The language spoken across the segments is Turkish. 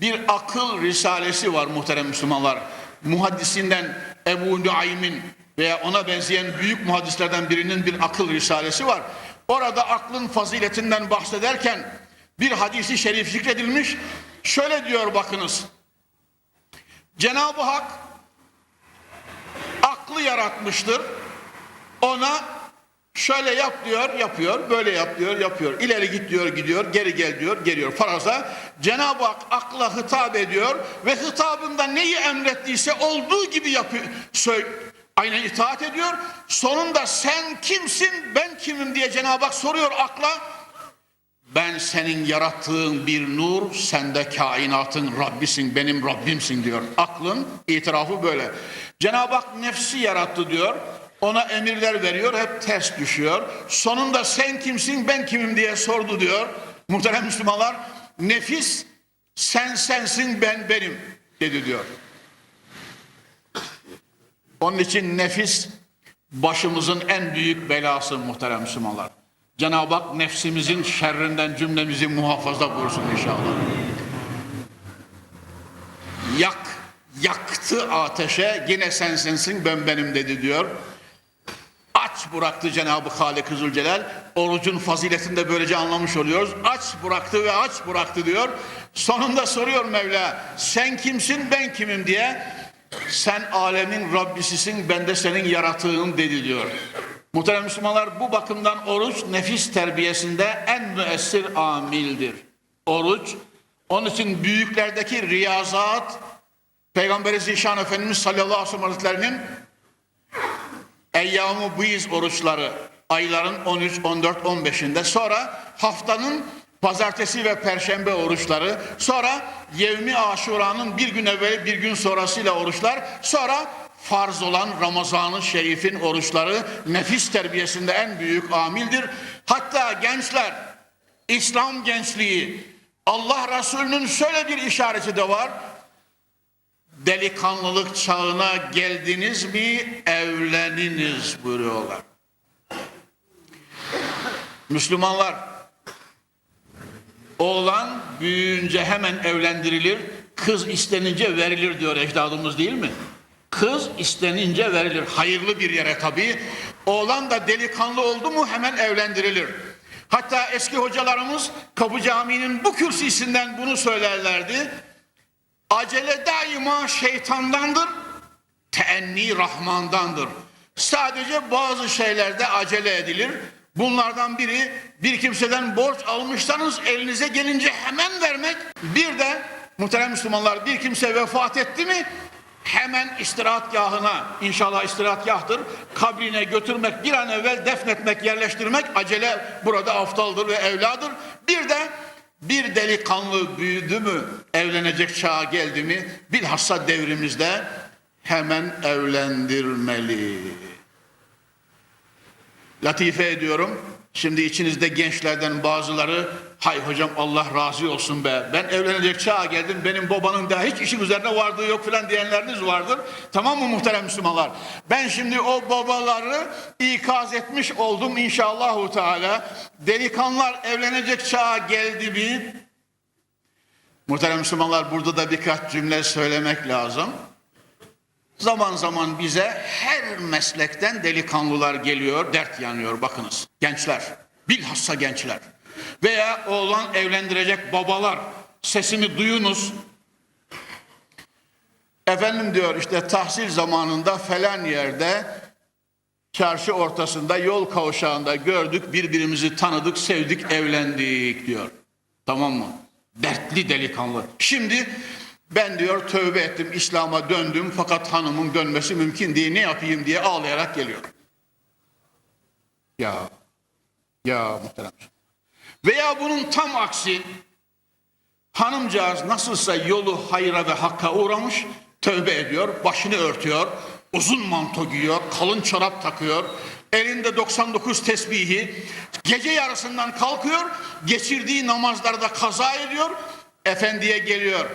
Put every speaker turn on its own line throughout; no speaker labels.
bir akıl risalesi var muhterem Müslümanlar. Muhaddisinden Ebu Nuaym'in veya ona benzeyen büyük muhaddislerden birinin bir akıl risalesi var. Orada aklın faziletinden bahsederken bir hadisi şerif zikredilmiş. Şöyle diyor bakınız. Cenab-ı Hak aklı yaratmıştır. Ona şöyle yap diyor, yapıyor, böyle yap diyor, yapıyor. İleri git diyor, gidiyor, geri gel diyor, geliyor. Faraza Cenab-ı Hak akla hitap ediyor ve hitabında neyi emrettiyse olduğu gibi yapıyor. Söyle, aynen itaat ediyor. Sonunda sen kimsin, ben kimim diye Cenab-ı Hak soruyor akla. Ben senin yarattığın bir nur, sen de kainatın Rabbisin, benim Rabbimsin diyor. Aklın itirafı böyle. Cenab-ı Hak nefsi yarattı diyor. Ona emirler veriyor, hep ters düşüyor. Sonunda sen kimsin, ben kimim diye sordu diyor. Muhterem Müslümanlar, nefis sen sensin, ben benim dedi diyor. Onun için nefis başımızın en büyük belası muhterem Müslümanlar. Cenab-ı Hak nefsimizin şerrinden cümlemizi muhafaza buyursun inşallah. Yak, yaktı ateşe yine sen sensin ben benim dedi diyor. Aç bıraktı Cenab-ı Halik Zülcelal. Orucun faziletini de böylece anlamış oluyoruz. Aç bıraktı ve aç bıraktı diyor. Sonunda soruyor Mevla sen kimsin ben kimim diye. Sen alemin Rabbisisin ben de senin yarattığın dedi diyor. Muhterem Müslümanlar bu bakımdan oruç nefis terbiyesinde en müessir amildir. Oruç onun için büyüklerdeki riyazat Peygamberi Zişan Efendimiz sallallahu aleyhi ve sellem Eyyam-ı Bıyız oruçları ayların 13, 14, 15'inde sonra haftanın pazartesi ve perşembe oruçları sonra Yevmi Aşura'nın bir gün evveli bir gün sonrasıyla oruçlar sonra farz olan Ramazan-ı Şerif'in oruçları nefis terbiyesinde en büyük amildir. Hatta gençler İslam gençliği Allah Resulü'nün şöyle bir işareti de var delikanlılık çağına geldiniz mi evleniniz buyuruyorlar. Müslümanlar oğlan büyüyünce hemen evlendirilir, kız istenince verilir diyor ecdadımız değil mi? Kız istenince verilir. Hayırlı bir yere tabii. Oğlan da delikanlı oldu mu hemen evlendirilir. Hatta eski hocalarımız Kapı Camii'nin bu kürsüsünden bunu söylerlerdi. Acele daima şeytandandır, teenni Rahmandandır. Sadece bazı şeylerde acele edilir. Bunlardan biri bir kimseden borç almışsanız elinize gelince hemen vermek. Bir de muhterem Müslümanlar bir kimse vefat etti mi hemen istirahatgahına inşallah istirahatgahtır kabrine götürmek bir an evvel defnetmek yerleştirmek acele burada aftaldır ve evladır. Bir de bir delikanlı büyüdü mü, evlenecek çağa geldi mi, bilhassa devrimizde hemen evlendirmeli. Latife ediyorum. Şimdi içinizde gençlerden bazıları hay hocam Allah razı olsun be ben evlenecek çağa geldim benim babanın daha hiç işin üzerine vardığı yok filan diyenleriniz vardır. Tamam mı muhterem Müslümanlar? Ben şimdi o babaları ikaz etmiş oldum inşallahu teala. Delikanlılar evlenecek çağa geldi mi? Muhterem Müslümanlar burada da birkaç cümle söylemek lazım. Zaman zaman bize her meslekten delikanlılar geliyor, dert yanıyor bakınız. Gençler, bilhassa gençler. Veya oğlan evlendirecek babalar, sesimi duyunuz. Efendim diyor işte tahsil zamanında falan yerde çarşı ortasında yol kavşağında gördük, birbirimizi tanıdık, sevdik, evlendik diyor. Tamam mı? Dertli delikanlı. Şimdi ben diyor tövbe ettim, İslam'a döndüm fakat hanımın dönmesi mümkün değil. Ne yapayım diye ağlayarak geliyor. Ya, ya muhterem. Veya bunun tam aksi hanımcağız nasılsa yolu hayra ve hakka uğramış, tövbe ediyor, başını örtüyor, uzun manto giyiyor, kalın çorap takıyor, elinde 99 tesbihi, gece yarısından kalkıyor, geçirdiği namazlarda kaza ediyor, efendiye geliyor.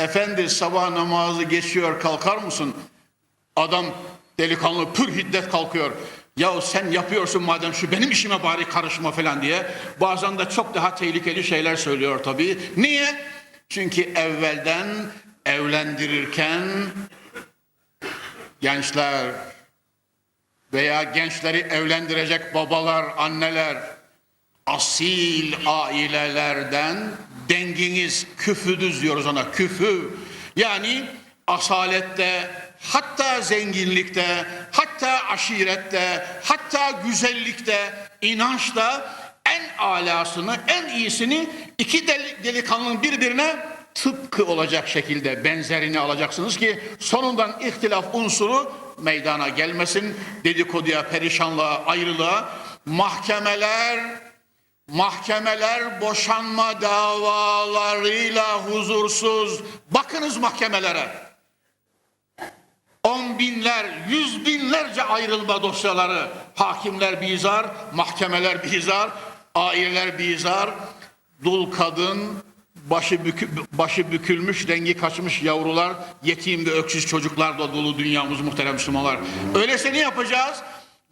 Efendi sabah namazı geçiyor kalkar mısın? Adam delikanlı pür hiddet kalkıyor. Ya sen yapıyorsun madem şu benim işime bari karışma falan diye. Bazen de çok daha tehlikeli şeyler söylüyor tabii. Niye? Çünkü evvelden evlendirirken gençler veya gençleri evlendirecek babalar, anneler asil ailelerden denginiz, küfüdüz diyoruz ona, küfü. Yani asalette, hatta zenginlikte, hatta aşirette, hatta güzellikte, inançta en alasını, en iyisini iki del- delikanlının birbirine tıpkı olacak şekilde benzerini alacaksınız ki sonundan ihtilaf unsuru meydana gelmesin. Dedikoduya, perişanlığa, ayrılığa, mahkemeler Mahkemeler boşanma davalarıyla huzursuz. Bakınız mahkemelere. On binler, yüz binlerce ayrılma dosyaları. Hakimler bizar, mahkemeler bizar, aileler bizar. Dul kadın, başı, bükü, başı bükülmüş, rengi kaçmış yavrular, yetim ve öksüz çocuklarla dolu dünyamız muhterem Müslümanlar. Öyleyse ne yapacağız?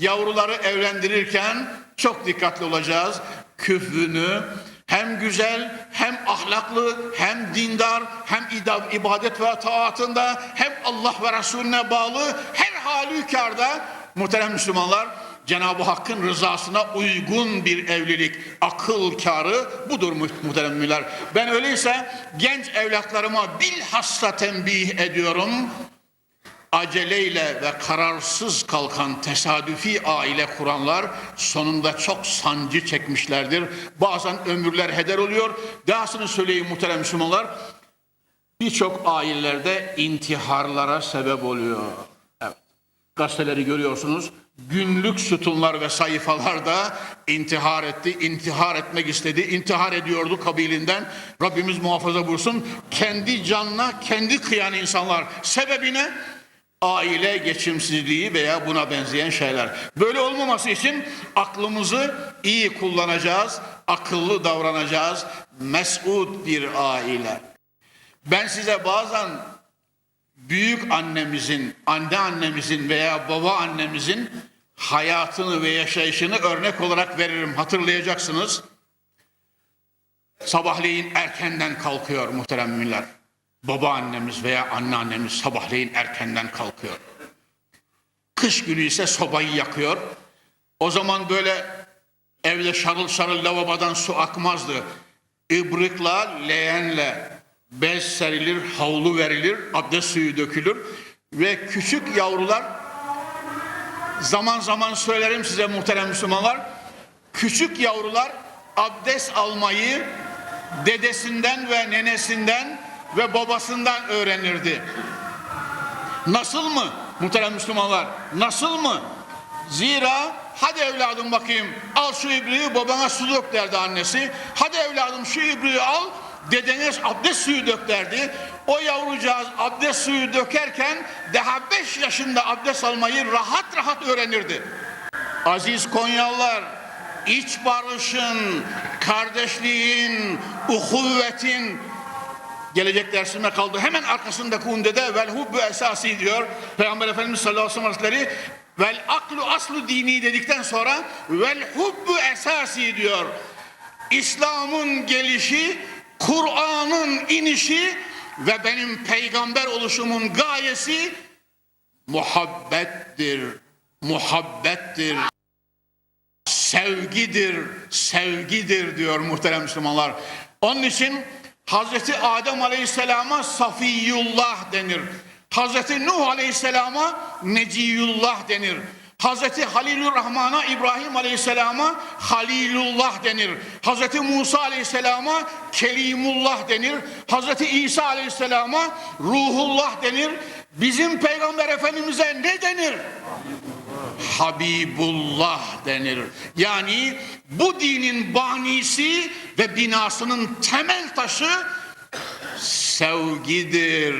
Yavruları evlendirirken çok dikkatli olacağız. Küfrünü hem güzel hem ahlaklı hem dindar hem ibadet ve taatında hem Allah ve Resulüne bağlı her halükarda muhterem Müslümanlar Cenab-ı Hakk'ın rızasına uygun bir evlilik, akıl kârı budur mu- muhterem müminler. Ben öyleyse genç evlatlarıma bilhassa tembih ediyorum aceleyle ve kararsız kalkan tesadüfi aile kuranlar sonunda çok sancı çekmişlerdir. Bazen ömürler heder oluyor. Dahasını söyleyeyim muhterem Müslümanlar. Birçok ailelerde intiharlara sebep oluyor. Evet. Gazeteleri görüyorsunuz. Günlük sütunlar ve sayfalarda intihar etti, intihar etmek istedi, intihar ediyordu kabilinden. Rabbimiz muhafaza buyursun. Kendi canına kendi kıyan insanlar. Sebebi ne? Aile geçimsizliği veya buna benzeyen şeyler. Böyle olmaması için aklımızı iyi kullanacağız, akıllı davranacağız. Mes'ud bir aile. Ben size bazen büyük annemizin, anne annemizin veya baba annemizin hayatını ve yaşayışını örnek olarak veririm. Hatırlayacaksınız. Sabahleyin erkenden kalkıyor muhterem müminler. Babaannemiz veya anneannemiz sabahleyin erkenden kalkıyor. Kış günü ise sobayı yakıyor. O zaman böyle evde şarıl şarıl lavabodan su akmazdı. İbrikla, leğenle bez serilir, havlu verilir, abdest suyu dökülür ve küçük yavrular zaman zaman söylerim size muhterem Müslümanlar küçük yavrular abdest almayı dedesinden ve nenesinden ve babasından öğrenirdi. Nasıl mı muhterem Müslümanlar? Nasıl mı? Zira hadi evladım bakayım al şu ibriği babana su dök derdi annesi. Hadi evladım şu ibriği al dedeniz abdest suyu dök derdi. O yavrucağız abdest suyu dökerken daha beş yaşında abdest almayı rahat rahat öğrenirdi. Aziz Konyalılar, iç barışın, kardeşliğin, uhuvvetin, gelecek dersime kaldı. Hemen arkasındaki undede vel hubbu esası diyor. Peygamber Efendimiz sallallahu aleyhi ve sellem vel aklu aslu dini dedikten sonra vel hubbu esası diyor. İslam'ın gelişi, Kur'an'ın inişi ve benim peygamber oluşumun gayesi muhabbettir. Muhabbettir. Sevgidir, sevgidir diyor muhterem Müslümanlar. Onun için Hazreti Adem Aleyhisselam'a Safiyullah denir. Hazreti Nuh Aleyhisselam'a Neciyullah denir. Hazreti Halilur Rahman'a İbrahim Aleyhisselam'a Halilullah denir. Hazreti Musa Aleyhisselam'a Kelimullah denir. Hazreti İsa Aleyhisselam'a Ruhullah denir. Bizim Peygamber Efendimiz'e ne denir? Habibullah denir. Yani bu dinin banisi ve binasının temel taşı sevgidir.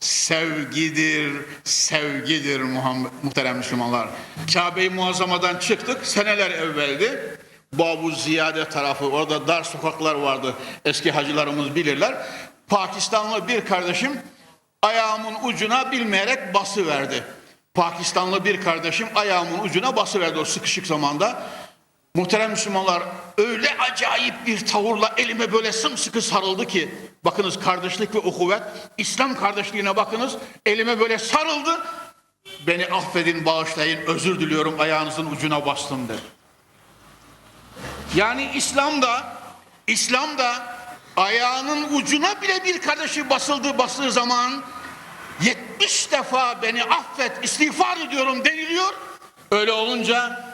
Sevgidir, sevgidir Muhammed, muhterem Müslümanlar. Kabe-i Muazzama'dan çıktık, seneler evveldi. Babu Ziyade tarafı, orada dar sokaklar vardı. Eski hacılarımız bilirler. Pakistanlı bir kardeşim ayağımın ucuna bilmeyerek bası verdi. Pakistanlı bir kardeşim ayağımın ucuna bası verdi o sıkışık zamanda. Muhterem Müslümanlar öyle acayip bir tavırla elime böyle sımsıkı sarıldı ki bakınız kardeşlik ve ukuvvet İslam kardeşliğine bakınız elime böyle sarıldı beni affedin bağışlayın özür diliyorum ayağınızın ucuna bastım dedi. Yani İslam'da İslam'da ayağının ucuna bile bir kardeşi basıldığı bastığı zaman 70 defa beni affet istiğfar ediyorum deniliyor. Öyle olunca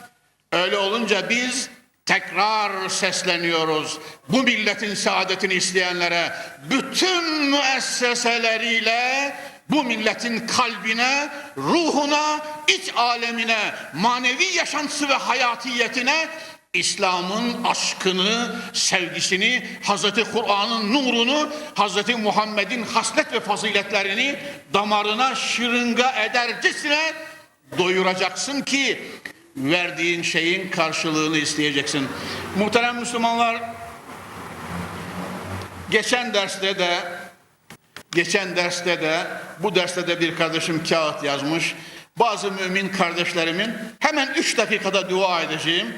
öyle olunca biz tekrar sesleniyoruz. Bu milletin saadetini isteyenlere bütün müesseseleriyle bu milletin kalbine, ruhuna, iç alemine, manevi yaşantısı ve hayatiyetine İslam'ın aşkını, sevgisini, Hazreti Kur'an'ın nurunu, Hazreti Muhammed'in haslet ve faziletlerini damarına şırınga edercesine doyuracaksın ki verdiğin şeyin karşılığını isteyeceksin. Muhterem Müslümanlar, geçen derste de geçen derste de bu derste de bir kardeşim kağıt yazmış. Bazı mümin kardeşlerimin hemen üç dakikada dua edeceğim.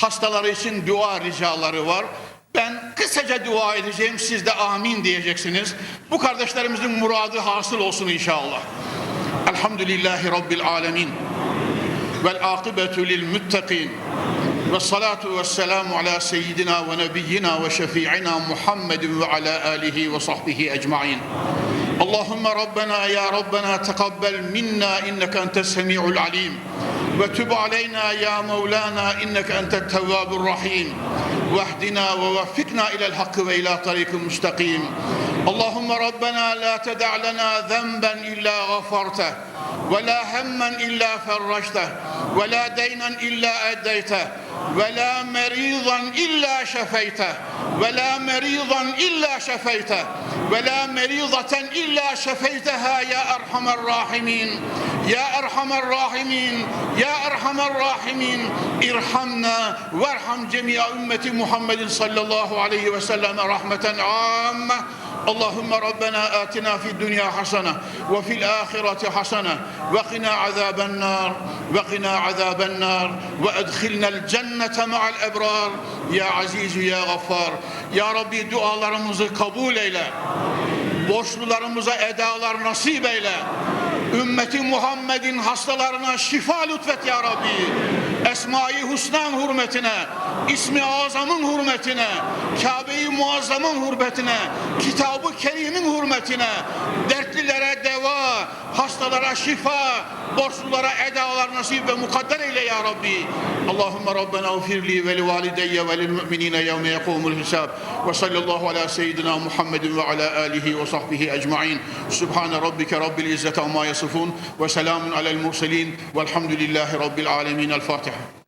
Hastaları için dua ricaları var. Ben kısaca dua edeceğim. Siz de amin diyeceksiniz. Bu kardeşlerimizin muradı hasıl olsun inşallah. Elhamdülillahi Rabbil alemin. والعاقبة للمتقين. والصلاة والسلام على سيدنا ونبينا وشفيعنا محمد وعلى آله وصحبه أجمعين. اللهم ربنا يا ربنا تقبل منا إنك أنت السميع العليم. وتب علينا يا مولانا إنك أنت التواب الرحيم. واهدنا ووفقنا إلى الحق وإلى طريق مستقيم. اللهم ربنا لا تدع لنا ذنبا إلا غفرته. ولا هما إلا فرجته ولا دينا إلا أديته ولا مريضا إلا شفيته ولا مريضا إلا شفيته ولا مريضة إلا شفيتها يا أرحم الراحمين يا أرحم الراحمين يا أرحم الراحمين ارحمنا وارحم جميع أمة محمد صلى الله عليه وسلم رحمة عامة. اللهم ربنا آتنا في الدنيا حسنة وفي الآخرة حسنة وقنا عذاب النار وقنا عذاب النار وأدخلنا الجنة مع الأبرار يا عزيز يا غفار يا ربي dualarımızı kabul eyle borçlularımıza edalar nasip eyle. Ümmeti Muhammed'in hastalarına şifa lütfet ya Rabbi. Esma-i Husnan hürmetine, ismi azamın hürmetine, Kabe-i Muazzam'ın hürmetine, Kitab-ı Kerim'in hürmetine, dertlilere deva, hastalara şifa, borçlulara edalar nasip ve mukadder eyle ya Rabbi. Allahümme Rabbena ufirli ve li valideyye ve lil müminine yevme yekumul hisab. Ve sallallahu ala seyyidina Muhammedin ve ala alihi ve sahbihi ecma'in. Subhane rabbike rabbil izzeti amma yasifun ve selamun alel murselin velhamdülillahi rabbil alemin. El Fatiha.